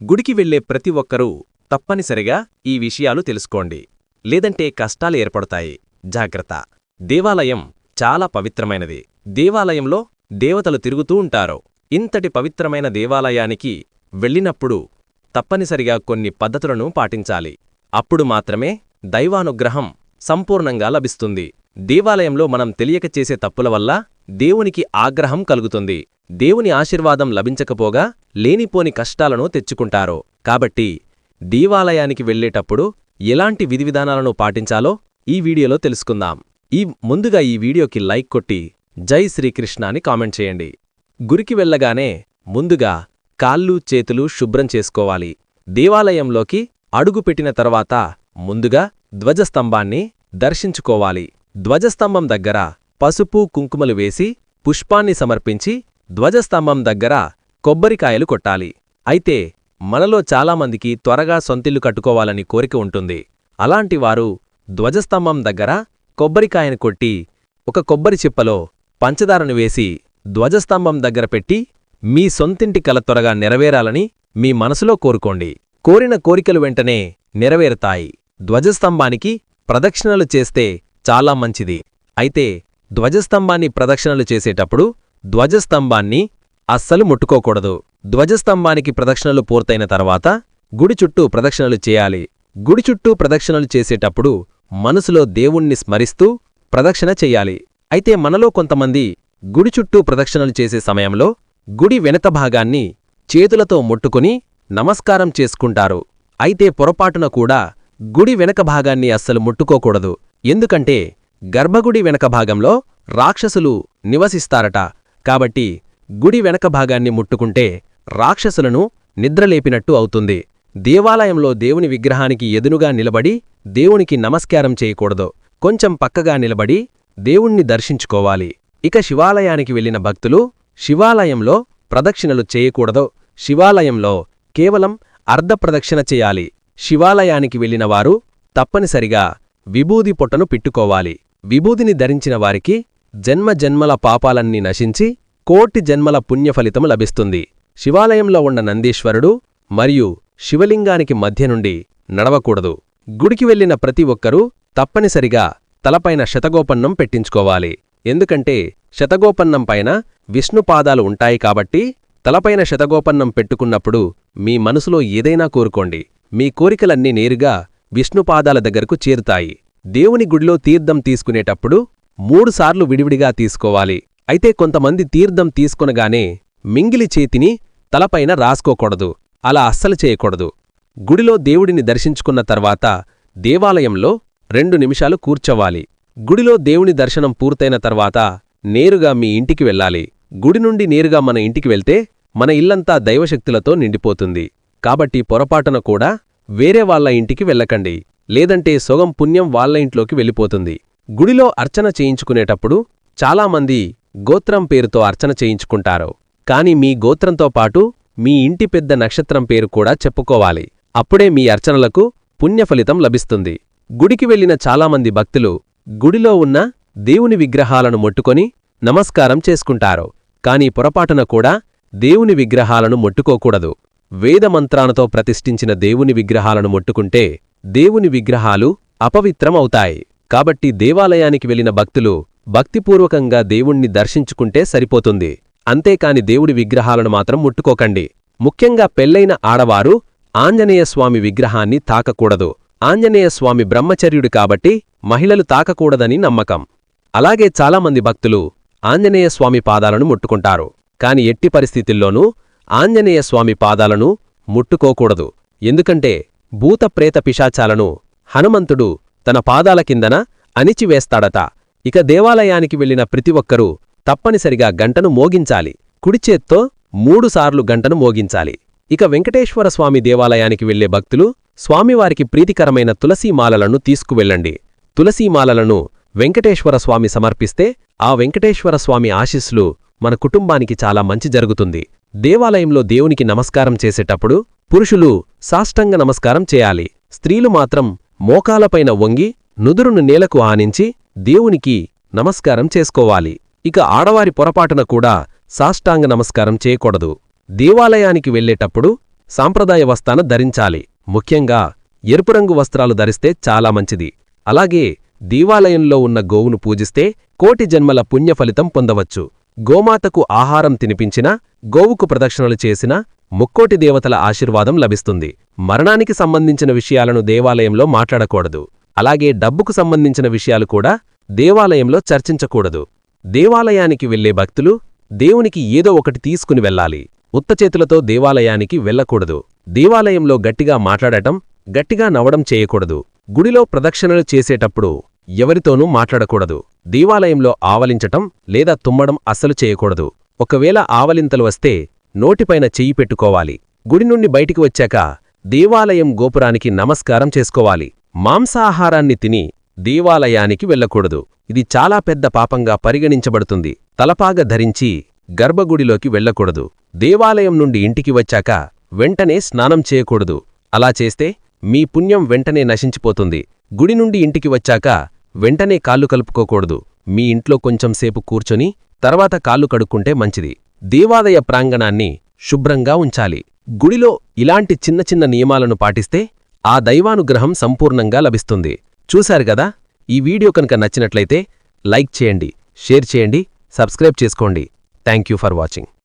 గుడికి వెళ్ళే ప్రతి ఒక్కరూ తప్పనిసరిగా ఈ విషయాలు తెలుసుకోండి. లేదంటే కష్టాలు ఏర్పడతాయి. జాగ్రత్త. దేవాలయం చాలా పవిత్రమైనది. దేవాలయంలో దేవతలు తిరుగుతూ ఉంటారు. ఇంతటి పవిత్రమైన దేవాలయానికి వెళ్ళినప్పుడు తప్పనిసరిగా కొన్ని పద్ధతులను పాటించాలి. అప్పుడు మాత్రమే దైవానుగ్రహం సంపూర్ణంగా లభిస్తుంది. దేవాలయంలో మనం తెలియక చేసే తప్పుల వల్ల దేవునికి ఆగ్రహం కలుగుతుంది. దేవుని ఆశీర్వాదం లభించకపోగా లేనిపోని కష్టాలను తెచ్చుకుంటారు. కాబట్టి దేవాలయానికి వెళ్ళేటప్పుడు ఎలాంటి విధివిధానాలను పాటించాలో ఈ వీడియోలో తెలుసుకుందాం. ఈ ముందుగా ఈ వీడియోకి లైక్ కొట్టి జై శ్రీకృష్ణ అని కామెంట్ చేయండి. గురికి వెళ్ళగానే ముందుగా కాళ్ళు చేతులు శుభ్రం చేసుకోవాలి. దేవాలయంలోకి అడుగుపెట్టిన తర్వాత ముందుగా ధ్వజస్తంభాన్ని దర్శించుకోవాలి. ధ్వజస్తంభం దగ్గర పసుపు కుంకుమలు వేసి పుష్పాన్ని సమర్పించి ధ్వజస్తంభం దగ్గర కొబ్బరికాయలు కొట్టాలి. అయితే మనలో చాలామందికి త్వరగా సొంతిల్లు కట్టుకోవాలని కోరిక ఉంటుంది. అలాంటివారు ధ్వజస్తంభం దగ్గర కొబ్బరికాయను కొట్టి ఒక కొబ్బరి చిప్పలో పంచదారను వేసి ధ్వజస్తంభం దగ్గర పెట్టి మీ సొంతింటి కల త్వరగా నెరవేరాలని మీ మనసులో కోరుకోండి. కోరిన కోరికలు వెంటనే నెరవేరుతాయి. ధ్వజస్తంభానికి ప్రదక్షిణలు చేస్తే చాలా మంచిది. అయితే ధ్వజస్తంభాన్ని ప్రదక్షిణలు చేసేటప్పుడు ధ్వజస్తంభాన్ని అస్సలు ముట్టుకోకూడదు. ధ్వజస్తంభానికి ప్రదక్షిణలు పూర్తయిన తర్వాత గుడి చుట్టూ ప్రదక్షిణలు చేయాలి. గుడి చుట్టూ ప్రదక్షిణలు చేసేటప్పుడు మనసులో దేవుణ్ణి స్మరిస్తూ ప్రదక్షిణ చెయ్యాలి అయితే మనలో కొంతమంది గుడి చుట్టూ ప్రదక్షిణలు చేసే సమయంలో గుడి వెనక భాగాన్ని చేతులతో ముట్టుకుని నమస్కారం చేసుకుంటారు. అయితే పొరపాటున కూడా గుడి వెనక భాగాన్ని అస్సలు ముట్టుకోకూడదు. ఎందుకంటే గర్భగుడి వెనక భాగంలో రాక్షసులు నివసిస్తారట. కాబట్టి గుడి వెనక భాగాన్ని ముట్టుకుంటే రాక్షసులను నిద్రలేపినట్టు అవుతుంది. దేవాలయంలో దేవుని విగ్రహానికి ఎదునుగా నిలబడి దేవునికి నమస్కారం చేయకూడదు. కొంచెం పక్కగా నిలబడి దేవుణ్ణి దర్శించుకోవాలి. ఇక శివాలయానికి వెళ్ళిన భక్తులు శివాలయంలో ప్రదక్షిణలు చేయకూడదు. శివాలయంలో కేవలం అర్ధప్రదక్షిణ చేయాలి. శివాలయానికి వెళ్ళినవారు తప్పనిసరిగా విభూది పొట్టను పిట్టుకోవాలి. విభూదిని ధరించిన వారికి జన్మ జన్మల పాపాలన్నీ నశించి కోటి జన్మల పుణ్యఫలితం లభిస్తుంది. శివాలయంలో ఉన్న నందీశ్వరుడు మరియు శివలింగానికి మధ్య నుండి నడవకూడదు. గుడికి వెళ్ళిన ప్రతి ఒక్కరూ తప్పనిసరిగా తలపైన శతగోపన్నం పెట్టించుకోవాలి. ఎందుకంటే శతగోపన్నం పైన విష్ణుపాదాలు ఉంటాయి కాబట్టి తలపైన శతగోపన్నం పెట్టుకున్నప్పుడు మీ మనసులో ఏదైనా కోరుకోండి. మీ కోరికలన్నీ నేరుగా విష్ణుపాదాల దగ్గరకు చేరుతాయి. దేవుని గుడిలో తీర్థం తీసుకునేటప్పుడు మూడుసార్లు విడివిడిగా తీసుకోవాలి. అయితే కొంతమంది తీర్థం తీసుకొనగానే మింగిలి చేతిని తలపైన రాసుకోకూడదు. అలా అస్సలు చేయకూడదు. గుడిలో దేవుడిని దర్శించుకున్న తర్వాత దేవాలయంలో రెండు నిమిషాలు కూర్చోవాలి. గుడిలో దేవుని దర్శనం పూర్తయిన తర్వాత నేరుగా మీ ఇంటికి వెళ్ళాలి. గుడి నుండి నేరుగా మన ఇంటికి వెళ్తే మన ఇల్లంతా దైవశక్తులతో నిండిపోతుంది. కాబట్టి పొరపాటున కూడా వేరే వాళ్ళ ఇంటికి వెళ్ళకండి. లేదంటే సొగం పుణ్యం వాళ్ళ ఇంట్లోకి వెళ్ళిపోతుంది. గుడిలో అర్చన చేయించుకునేటప్పుడు చాలామంది గోత్రం పేరుతో అర్చన చేయించుకుంటారు. కాని మీ గోత్రంతో పాటు మీ ఇంటి పెద్ద నక్షత్రం పేరు కూడా చెప్పుకోవాలి. అప్పుడే మీ అర్చనలకు పుణ్యఫలితం లభిస్తుంది. గుడికి వెళ్ళిన చాలామంది భక్తులు గుడిలో ఉన్న దేవుని విగ్రహాలను ముట్టుకొని నమస్కారం చేసుకుంటారు. కాని పొరపాటున కూడా దేవుని విగ్రహాలను ముట్టుకోకూడదు. వేదమంత్రాలతో ప్రతిష్ఠించిన దేవుని విగ్రహాలను ముట్టుకుంటే దేవుని విగ్రహాలు అపవిత్రం అవుతాయి కాబట్టి దేవాలయానికి వెళ్ళిన భక్తులు భక్తిపూర్వకంగా దేవుణ్ణి దర్శించుకుంటే సరిపోతుంది. అంతేకాని దేవుడి విగ్రహాలను మాత్రం ముట్టుకోకండి. ముఖ్యంగా పెళ్ళైన ఆడవారు ఆంజనేయస్వామి విగ్రహాన్ని తాకకూడదు. ఆంజనేయస్వామి బ్రహ్మచర్యుడు కాబట్టి మహిళలు తాకకూడదని నమ్మకం. అలాగే చాలామంది భక్తులు ఆంజనేయస్వామి పాదాలను ముట్టుకుంటారు. కాని ఎట్టి పరిస్థితుల్లోనూ ఆంజనేయస్వామి పాదాలను ముట్టుకోకూడదు. ఎందుకంటే భూతప్రేత పిశాచాలను హనుమంతుడు తన పాదాల కిందన అణిచివేస్తాడట. ఇక దేవాలయానికి వెళ్ళిన ప్రతి ఒక్కరూ తప్పనిసరిగా గంటను మోగించాలి. కుడిచేత్తో మూడుసార్లు గంటను మోగించాలి. ఇక వెంకటేశ్వర స్వామి దేవాలయానికి వెళ్ళే భక్తులు స్వామివారికి ప్రీతికరమైన తులసీమాలలను తీసుకువెళ్ళండి. తులసీమాలలను వెంకటేశ్వర స్వామి సమర్పిస్తే ఆ వెంకటేశ్వర స్వామి ఆశీస్సులు మన కుటుంబానికి చాలా మంచి జరుగుతుంది. దేవాలయంలో దేవునికి నమస్కారం చేసేటప్పుడు పురుషులు సాష్టంగ నమస్కారం చేయాలి. స్త్రీలు మాత్రం మోకాలపైన వంగి నుదురును నేలకు ఆనించి దేవునికి నమస్కారం చేసుకోవాలి. ఇక ఆడవారి పొరపాటున కూడా సాష్టాంగ నమస్కారం చేయకూడదు. దేవాలయానికి వెళ్ళేటప్పుడు సాంప్రదాయ వస్తాన ధరించాలి. ముఖ్యంగా ఎరుపు రంగు వస్త్రాలు ధరిస్తే చాలా మంచిది. అలాగే దేవాలయంలో ఉన్న గోవును పూజిస్తే కోటి జన్మల పుణ్యఫలితం పొందవచ్చు. గోమాతకు ఆహారం తినిపించినా గోవుకు ప్రదక్షిణలు చేసినా ముక్కోటి దేవతల ఆశీర్వాదం లభిస్తుంది. మరణానికి సంబంధించిన విషయాలను దేవాలయంలో మాట్లాడకూడదు. అలాగే డబ్బుకు సంబంధించిన విషయాలు కూడా దేవాలయంలో చర్చించకూడదు. దేవాలయానికి వెళ్ళే భక్తులు దేవునికి ఏదో ఒకటి తీసుకుని వెళ్ళాలి. ఉత్తచేతులతో దేవాలయానికి వెళ్ళకూడదు. దేవాలయంలో గట్టిగా మాట్లాడటం గట్టిగా నవ్వడం చేయకూడదు. గుడిలో ప్రదక్షిణలు చేసేటప్పుడు ఎవరితోనూ మాట్లాడకూడదు. దేవాలయంలో ఆవలించటం లేదా తుమ్మడం అస్సలు చేయకూడదు. ఒకవేళ ఆవలింతలు వస్తే నోటిపైన చెయ్యి పెట్టుకోవాలి. గుడి నుండి బయటికి వచ్చాక దేవాలయం గోపురానికి నమస్కారం చేసుకోవాలి. మాంసాహారాన్ని తిని దేవాలయానికి వెళ్ళకూడదు. ఇది చాలా పెద్ద పాపంగా పరిగణించబడుతుంది. తలపాగ ధరించి గర్భగుడిలోకి వెళ్ళకూడదు. దేవాలయం నుండి ఇంటికి వచ్చాక వెంటనే స్నానం చేయకూడదు. అలా చేస్తే మీ పుణ్యం వెంటనే నశించిపోతుంది. గుడి నుండి ఇంటికి వచ్చాక వెంటనే కాళ్ళు కలుపుకోకూడదు. మీ ఇంట్లో కొంచెంసేపు కూర్చొని తర్వాత కాళ్ళు కడుక్కుంటే మంచిది. దేవాలయ ప్రాంగణాన్ని శుభ్రంగా ఉంచాలి. గుడిలో ఇలాంటి చిన్న చిన్న నియమాలను పాటిస్తే ఆ దైవానుగ్రహం సంపూర్ణంగా లభిస్తుంది. చూశారు గదా ఈ వీడియో కనుక నచ్చినట్లయితే లైక్ చేయండి షేర్ చేయండి సబ్స్క్రైబ్ చేసుకోండి. Thank you for watching.